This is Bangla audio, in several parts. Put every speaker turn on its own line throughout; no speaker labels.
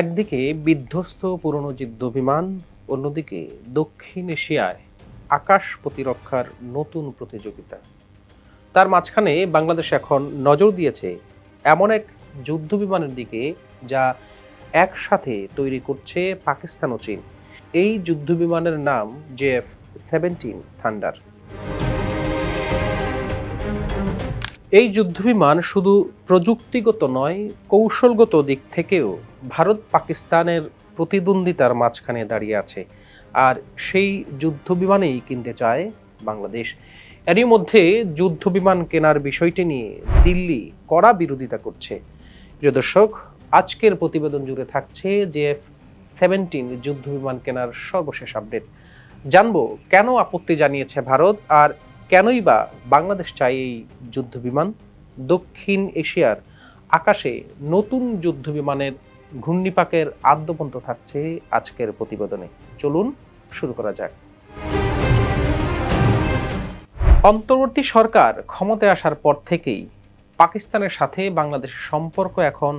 একদিকে বিধ্বস্ত পুরনো যুদ্ধ বিমান, অন্যদিকে দক্ষিণ এশিয়ায় আকাশ প্রতিরক্ষার নতুন প্রতিযোগিতা। তার মাঝখানে বাংলাদেশ এখন নজর দিয়েছে এমন এক যুদ্ধ বিমানের দিকে যা একসাথে তৈরি করছে পাকিস্তান ও চীন। এই যুদ্ধ বিমানের নাম জেএফ সেভেন্টিন থান্ডার। এই যুদ্ধবিমান শুধু প্রযুক্তিগত নয়, কৌশলগত দিক থেকেও ভারত পাকিস্তানের প্রতিদ্বন্দ্বিতার মাঝখানে দাঁড়িয়ে আছে। আর সেই যুদ্ধ বিমানেই কিনতে চায় বাংলাদেশ। এরই মধ্যে যুদ্ধ বিমান কেনার বিষয়টি নিয়ে দিল্লি কড়া বিরোধিতা করছে। প্রিয় দর্শক, আজকের প্রতিবেদন জুড়ে থাকছে জেএফ সেভেন্টিন যুদ্ধ বিমান কেনার সর্বশেষ আপডেট। জানব কেন আপত্তি জানিয়েছে ভারত আর কেনই বা বাংলাদেশ চায় এই যুদ্ধ বিমান? দক্ষিণ এশিয়ার আকাশে নতুন যুদ্ধ বিমানের ঘূর্ণিপাকের আদ্যপন্ত থাকছে আজকের প্রতিবেদনে। চলুন শুরু করা যাক। অন্তর্বর্তী সরকার ক্ষমতায় আসার পর থেকেই পাকিস্তানের সাথে বাংলাদেশের সম্পর্ক এখন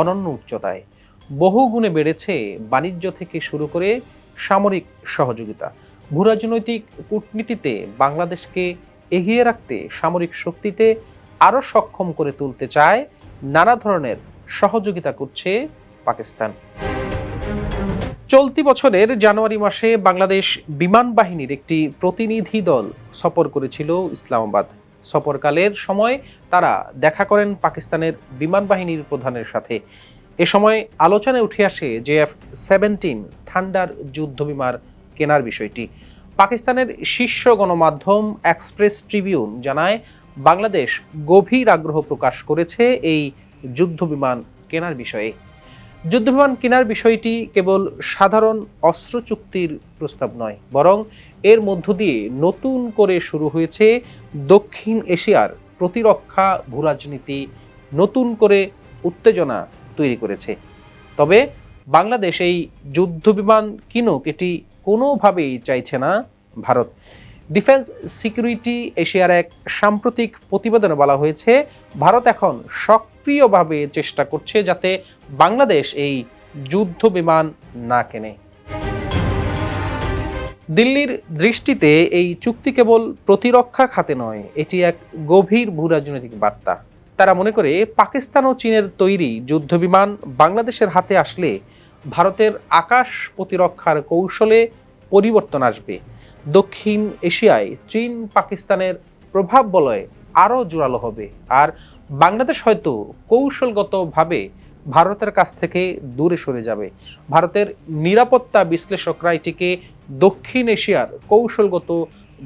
অনন্য উচ্চতায়। বহু গুণে বেড়েছে বাণিজ্য থেকে শুরু করে সামরিক সহযোগিতা। ভূরাজনৈতিক কূটনীতিতে বাংলাদেশকে এগিয়ে রাখতে সামরিক শক্তিতে আরও সক্ষম করে তুলতে চায় নানা ধরনের সহযোগিতা করছে পাকিস্তান। চলতি বছরের জানুয়ারি মাসে বাংলাদেশ বিমান বাহিনীর একটি প্রতিনিধি দল সফর করেছিল ইসলামাবাদ। সফরকালের সময় তারা দেখা করেন পাকিস্তানের বিমান বাহিনীর প্রধানের সাথে। এ সময় আলোচনায় উঠে আসে জেএফ সেভেন্টিন থান্ডার যুদ্ধ বিমান কেনার বিষয়টি। পাকিস্তানের শীর্ষ গণমাধ্যম এক্সপ্রেস ট্রিবিউন জানায়, বাংলাদেশ গভীর আগ্রহ প্রকাশ করেছে এই যুদ্ধ বিমান কেনার বিষয়ে। যুদ্ধবিমান কেনার বিষয়টি কেবল সাধারণ অস্ত্র চুক্তির প্রস্তাব নয়, বরং এর মধ্য দিয়ে নতুন করে শুরু হয়েছে দক্ষিণ এশিয়ার প্রতিরক্ষা ভূরাজনীতি নতুন করে উত্তেজনা তৈরি করেছে। তবে বাংলাদেশ এই যুদ্ধ বিমান কিনুক এটি কোনোভাবেই চাইছে না ভারত। ডিফেন্স সিকিউরিটি এশিয়ার এক সাম্প্রতিক প্রতিবেদনে বলা হয়েছে, ভারত এখন সক্রিয়ভাবে চেষ্টা করছে যাতে বাংলাদেশ এই যুদ্ধ বিমান না কেনে। দিল্লির দৃষ্টিতে এই চুক্তি কেবল প্রতিরক্ষা খাতে নয়, এটি এক গভীর ভূরাজনৈতিক বার্তা। তারা মনে করে, পাকিস্তান ও চীনের তৈরি যুদ্ধবিমান বাংলাদেশের হাতে আসলে ভারতের আকাশ প্রতিরক্ষার কৌশলে পরিবর্তন আসবে। দক্ষিণ এশিয়ায় চীন পাকিস্তানের প্রভাব বলয়ে আরও জোরালো হবে। আর বাংলাদেশ হয়তো কৌশলগতভাবে ভারতের কাছ থেকে দূরে সরে যাবে। ভারতের নিরাপত্তা বিশ্লেষকরা এটিকে দক্ষিণ এশিয়ার কৌশলগত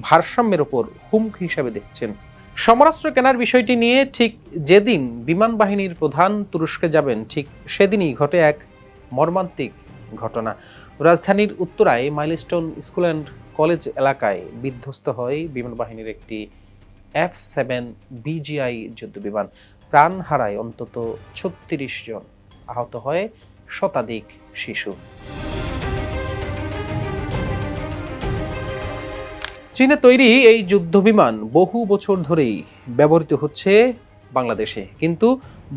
ভারসাম্যের ওপর হুমকি হিসাবে দেখছেন। সমরাস্ত্র কেনার বিষয়টি নিয়ে ঠিক যেদিন বিমান বাহিনীর প্রধান তুরস্কে যাবেন, ঠিক সেদিনই ঘটে এক মর্মান্তিক ঘটনা। রাজধানীর উত্তরায় মাইলস্টোন স্কুল অ্যান্ড কলেজ এলাকায় বিধ্বস্ত হয় বিমান বাহিনীর একটি এফ সেভেন বিজিআই যুদ্ধ বিমান প্রাণ হারায় অন্তত ছত্রিশ জন। আহত হয় শতাধিক শিশু। চীনে তৈরি এই যুদ্ধ বিমান বহু বছর ধরেই ব্যবহৃত হচ্ছে বাংলাদেশে। কিন্তু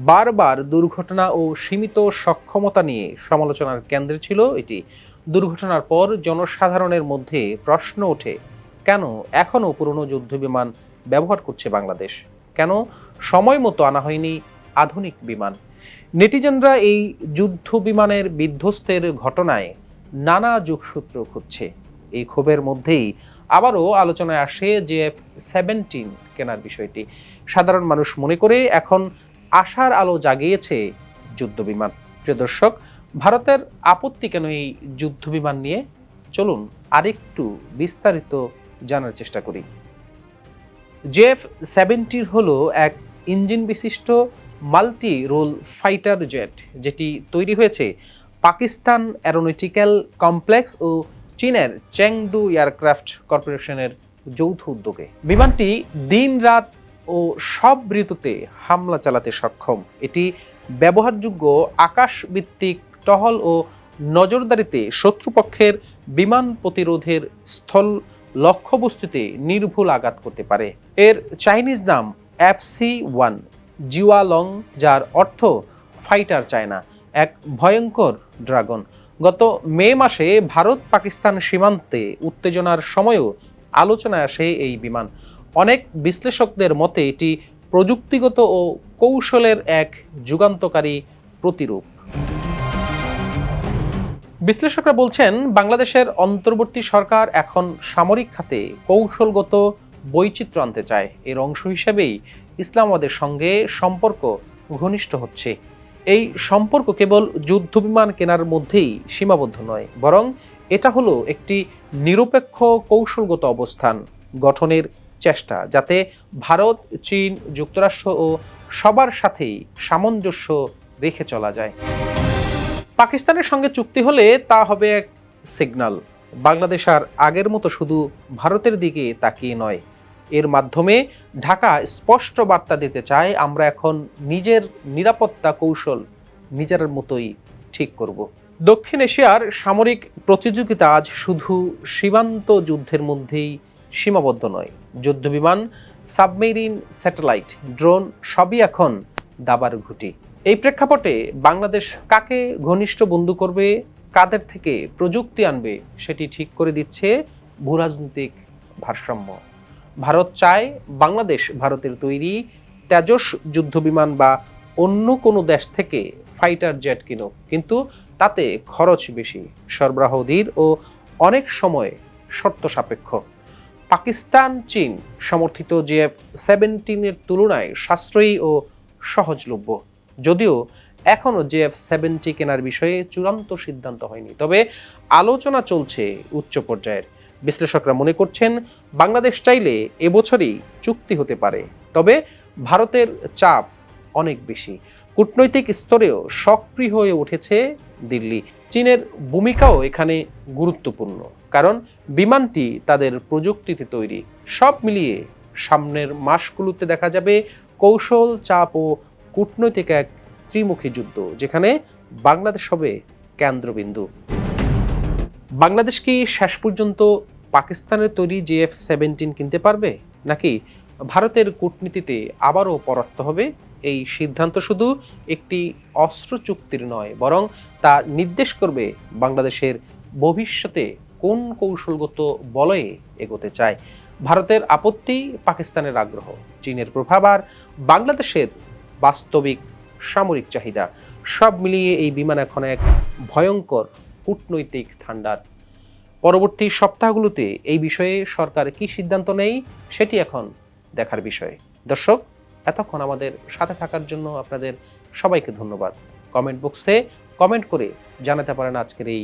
বারবার দুর্ঘটনা ও সীমিত সক্ষমতা নিয়ে সমালোচনার কেন্দ্রে ছিল এটি। দুর্ঘটনার পর জনসাধারণের মধ্যে প্রশ্ন ওঠে, কেন এখনও পুরনো যুদ্ধ বিমান ব্যবহার করছে বাংলাদেশ? কেন সময় মতো আনা হয়নি আধুনিক বিমান? নেটিজেনরা এই যুদ্ধ বিমানের বিধ্বস্তের ঘটনায় নানা যোগসূত্র খুঁজছে। এই ক্ষোভের মধ্যেই আবারও আলোচনায় আসে যে সেভেন্টিন কেনার বিষয়টি। সাধারণ মানুষ মনে করে এখন আশার আলো জাগিয়েছে যুদ্ধ বিমান। প্রিয় দর্শক ভারতের আপত্তি কেন এই যুদ্ধ বিমান নিয়ে? চলুন আরেকটু বিস্তারিত জানার চেষ্টা করি। জেফ সেভেন্টির হল এক ইঞ্জিন বিশিষ্ট মাল্টি রোল ফাইটার জেট, যেটি তৈরি হয়েছে পাকিস্তান অ্যারোনটিক্যাল কমপ্লেক্স ও চীনের চেংদু এয়ারক্রাফট কর্পোরেশনের যৌথ উদ্যোগে। বিমানটি দিন রাত ও সব ঋতুতে হামলা চালাতে সক্ষম। এটি ব্যবহারযোগ্য আকাশভিত্তিক টহল ও নজরদারিতে শত্রুপক্ষের বিমান প্রতিরোধের স্থল লক্ষ্যবস্তুতে নির্ভুল আঘাত করতে পারে। এর চাইনিজ নাম এফসি ওয়ান, জিওয়ালং, যার অর্থ ফাইটার চায়না, এক ভয়ঙ্কর ড্রাগন। গত মে মাসে ভারত পাকিস্তান সীমান্তে উত্তেজনার সময়ও আলোচনায় আসে এই বিমান। অনেক বিশ্লেষকদের মতে এটি প্রযুক্তিগত ও কৌশলের এক যুগান্তকারী প্রতিরূপ। বিশ্লেষকরা বলছেন, বাংলাদেশের অন্তর্বর্তী সরকার এখন সামরিক খাতে কৌশলগত বৈচিত্র্য আনতে চায়। এর অংশ হিসেবেই ইসলামাবাদের সঙ্গে সম্পর্ক ঘনিষ্ঠ হচ্ছে। এই সম্পর্ক কেবল যুদ্ধবিমান কেনার মধ্যেই সীমাবদ্ধ নয়, বরং এটা হলো একটি নিরপেক্ষ কৌশলগত অবস্থান গঠনের চেষ্টা, যাতে ভারত, চীন, যুক্তরাষ্ট্র ও সবার সাথেই সামঞ্জস্য রেখে চলা যায়। পাকিস্তানের সঙ্গে চুক্তি হলে তা হবে এক সিগন্যাল বাংলাদেশ আর আগের মতো শুধু ভারতের দিকে তাকিয়ে নয়। এর মাধ্যমে ঢাকা স্পষ্ট বার্তা দিতে চায়, আমরা এখন নিজের নিরাপত্তা কৌশল নিজের মতোই ঠিক করব। দক্ষিণ এশিয়ার সামরিক প্রতিযোগিতা আজ শুধু সীমান্ত যুদ্ধের মধ্যেই সীমাবদ্ধ নয়। যুদ্ধবিমান, সাবমেরিন, স্যাটেলাইট, ড্রোন সবই এখন দাবার ঘুটি। এই প্রেক্ষাপটে বাংলাদেশ কাকে ঘনিষ্ঠ বন্ধু করবে, কাদের থেকে প্রযুক্তি আনবে, সেটি ঠিক করে দিচ্ছে ভূরাজনৈতিক ভারসাম্য। ভারত চায় বাংলাদেশ ভারতের তৈরি তেজস যুদ্ধবিমান বা অন্য কোনো দেশ থেকে ফাইটার জেট কিনুক। কিন্তু তাতে খরচ বেশি, সরবরাহ ধীর ও অনেক সময় শর্ত সাপেক্ষ। পাকিস্তান, চীন সমর্থিত জেএফ সেভেন্টিনের তুলনায় সাশ্রয়ী ও সহজলভ্য। যদিও এখনও জেএফ সেভেন্টি কেনার বিষয়ে চূড়ান্ত সিদ্ধান্ত হয়নি। তবে আলোচনা চলছে উচ্চ পর্যায়ের। বিশ্লেষকরা মনে করছেন, বাংলাদেশ চাইলে এবছরই চুক্তি হতে পারে। তবে ভারতের চাপ অনেক বেশি। কূটনৈতিক স্তরেও সক্রিয় হয়ে উঠেছে দিল্লি। চীনের ভূমিকাও এখানে গুরুত্বপূর্ণ। কারণ বিমানটি তাদের প্রযুক্তিতে তৈরি। সব মিলিয়ে সামনের মাসগুলোতে দেখা যাবে কৌশল, চাপ ও কূটনৈতিক এক ত্রিমুখী যুদ্ধ, যেখানে বাংলাদেশ হবে কেন্দ্রবিন্দু। বাংলাদেশ কি শেষ পর্যন্ত পাকিস্তানের তৈরি জেএফ সেভেন্টিন কিনতে পারবে? নাকি ভারতের কূটনীতিতে আবারও পরাস্ত হবে? এই সিদ্ধান্ত শুধু একটি অস্ত্র চুক্তির নয়, বরং তা নির্দেশ করবে বাংলাদেশের ভবিষ্যতে কোন কৌশলগত বলয়ে এগোতে চায়। ভারতের আপত্তি পাকিস্তানের আগ্রহ, চীনের প্রভাব আর বাংলাদেশের বাস্তবিক সামরিক চাহিদা। সব মিলিয়ে এই বিমান এখন এক ভয়ঙ্কর কূটনৈতিক ঠান্ডার। পরবর্তী সপ্তাহগুলোতে এই বিষয়ে সরকার কি সিদ্ধান্ত নেই সেটি এখন দেখার বিষয়। দর্শক, এতক্ষণ আমাদের সাথে থাকার জন্য আপনাদের সবাইকে ধন্যবাদ। কমেন্ট বক্সে কমেন্ট করে জানাতে পারেন আজকের এই